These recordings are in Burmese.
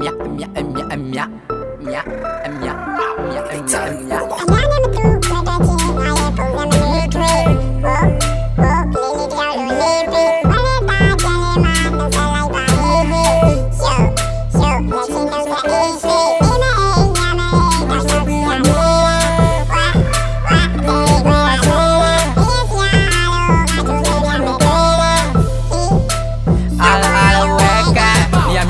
မြအမြအမြအမြမြအမြမြအမြအမြအများနဲ့မတူဘက်ကချင်းငါရဲ့ပုံစံမနေထွေးဟောဟောလေးလေးတယောက်လိုလေးပြီးဘာလဲပါကြလဲမှာနှုတ်ဆက်လိုက်ပါဟေးဟေးရှော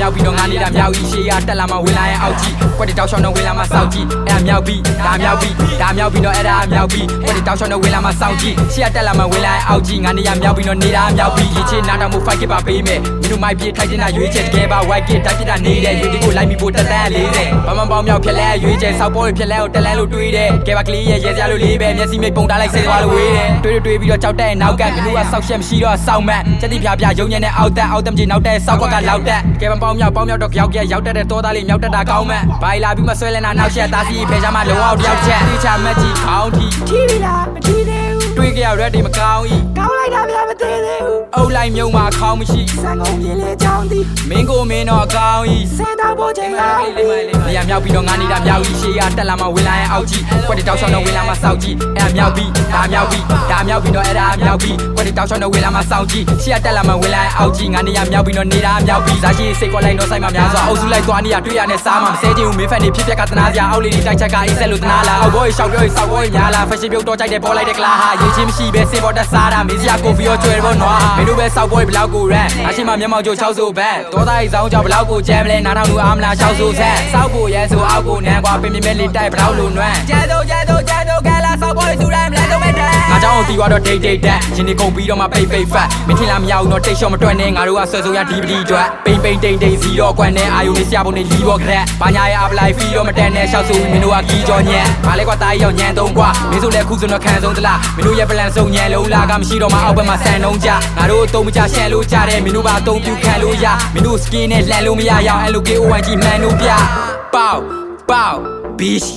မြောက်ပြီးတော့ငါနေတာမြောက်ကြီးရှေးရတက်လာမှဝင်လာရင်အောက်ကြီးကွက်တီတောက်ရှောင်းတော့ဝင်လာမှစောက်ကြီးအဲ့ဒါမြောက်ပြီးဒါမြောက်ပြီးဒါမြောက်ပြီးတော့အဲ့ဒါမြောက်ပြီးကွက်တီတောက်ရှောင်းတော့ဝင်လာမှစောက်ကြီးရှေးရတက်လာမှဝင်လာရင်အောက်ကြီးငါနေရာမြောက်ပြီးတော့နေတာမြောက်ပြီးရေချေနာတောင်မှု fight ကပါပေးမယ်မင်းတို့မိုက်ပြေးထိုက်တင်တာရွေးချယ်တကယ်ပါ white kid တိုက်ပြတာနေတယ်ယူဒီကိုလိုက်ပြီးဖို့တက်တန်း40ဘာမှပေါင်းမြောက်ဖြစ်လဲရွေးချယ်စောက်ပေါ်ဖြစ်လဲကိုတက်လဲလို့တွေးတယ်ကဲပါကလေးရဲ့ရဲစရာလို့လေးပဲမျက်စိမိတ်ပုံထားလိုက်စေသွားလို့ဝေးတယ်တွေးတွေးပြီးတော့ကြောက်တဲ့နောက်ကမင်းတို့ကစောက်ရှက်မရှိတော့စောက်မတ်ချက်တိဖြာဖြာရုံညံတဲ့အောက်တက်အောက်တက်ကြီးနောက်တဲ့စောက်ကွက်ကလောက်တက်ကဲပါပေါင်းမြောက်ပေါင်းမြောက်တော့ကြောက်ကြရောက်တက်တဲ့တောသားလေးမြောက်တက်တာကောင်းမတ်ဘိုင်လာပြီးမဆွဲလဲနာနောက်ချက်သားစီဖေချာမလုံအောင်တယောက်ချက်တိချမက်ကြီးခေါင်းထီထီပြီလားမထီသေးဘူးတွေးကြရ ready မကောင်းဤကောင်းလိုက်တာဗျာမသေးသေးဘူးအုပ်လိုက်မြုံမှာခေါင်းမရှိစံကုန်ပြင်းလေချောင်းသည်မင်းကိုမင်းတော့ကောင်းဤ စဲတော့ဖို့ချိန်မှာနေရာမြောက်ပြီးတော့ငါနေတာမြောက်ဤရှေးရတက်လာမှဝင်လာရင်အောက်ကြီးကွက်တီတောက်ရှောင်းတော့ဝင်လာမှစောက်ကြီးအဲ့ဒါမြောက်ပြီးဒါမြောက်ပြီးဒါမြောက်ပြီးတော့အဲ့ဒါမြောက်ပြီးကွက်တီတောက်ရှောင်းတော့ဝင်လာမှစောက်ကြီးရှေးရတက်လာမှဝင်လာရင်အောက်ကြီးငါနေရာမြောက်ပြီးတော့နေတာမြောက်ပြီးဇာရှိစိတ်ကွက်လိုက်တော့ဆိုင်မှာများစွာအုပ်စုလိုက်သွားနေရတွေ့ရနဲ့စားမှမစဲချင်ဘူးမင်းဖက်နေဖြစ်ပျက်ကသနာစရာအောက်လေးတွေတိုက်ချက်ကအေးဆက်လို့သနာလားအောက်ဘောရှောက်ပြောရှောက်ဘောညာလားဖက်ရှင်ပြုတ်တော့ကြိုက်တယ်ပေါ်လိုက်တဲ့ကလာဟာရေးချင်းမရှိပဲစင်ပေါ်တက်စားတာမင်းစရာကိုဖီရောကျွဲဘောနွားမင်းတို့ပဲစောက်ဘောဘလောက်ကိုရန်အရှိမမျက်မှောက်ကျိုး6ဆိုဘန်တောသားကြီးဆောင်ကြောင့်ဘလောက်ကိုကြမ်းမလဲနားထောင်လူအားမလား6ဆိုဆက်စောက်ဖို့ရဲဆိုအောက်ကိုနန်းကွာပင်ပင်မဲလေးတိုက်ဘလောက်လိုနွမ်းကျဲတော့ကျဲတော့ကျဲတော့ကလာစောက်ဘောသူတိုင်းမလဲတော့မဲ့ တဲ့ငါကြောင့်တီးသွားတော့ဒိတ်ဒိတ်တက်ရှင်နေကုန်ပြီးတော့မှပိတ်ပိတ်ဖတ်မင်းထင်လားမရဘူးတော့တိတ်ရှော့မတွက်နဲ့ငါတို့ကဆွဲဆိုရဒီပဒီအတွက်ပိန်ပိန်တိန်တိန်စီတော့ကွက်နဲ့အာယုန်လေးဆရာပုံနဲ့လီဘောခရက်ဘာညာရဲ့အပလိုက်ဖီတော့မတက်နဲ့ရှောက်ဆိုပြီးမင်းတို့ကကြီးကြောညံဘာလဲကွာတားကြီးရောက်ညံသုံးကွာမင်းဆိုလည်းခုဆိုတော့ခံဆုံးသလားမင်းတို့ရဲ့ပလန်ဆုံးညံလုံးလာကမရှိတော့မှအောက်ဘက်မှာဆန်နှုံးကြငါတို့အသုံးမချရှန်လို့ကြတယ်မင်းတို့ပါအသုံးပြုခံလို့ရမင်းတို့ skin နဲ့လှန်လို့မရရအောင် LOKOYG မှန်လို့ပြပေါပေါ bitch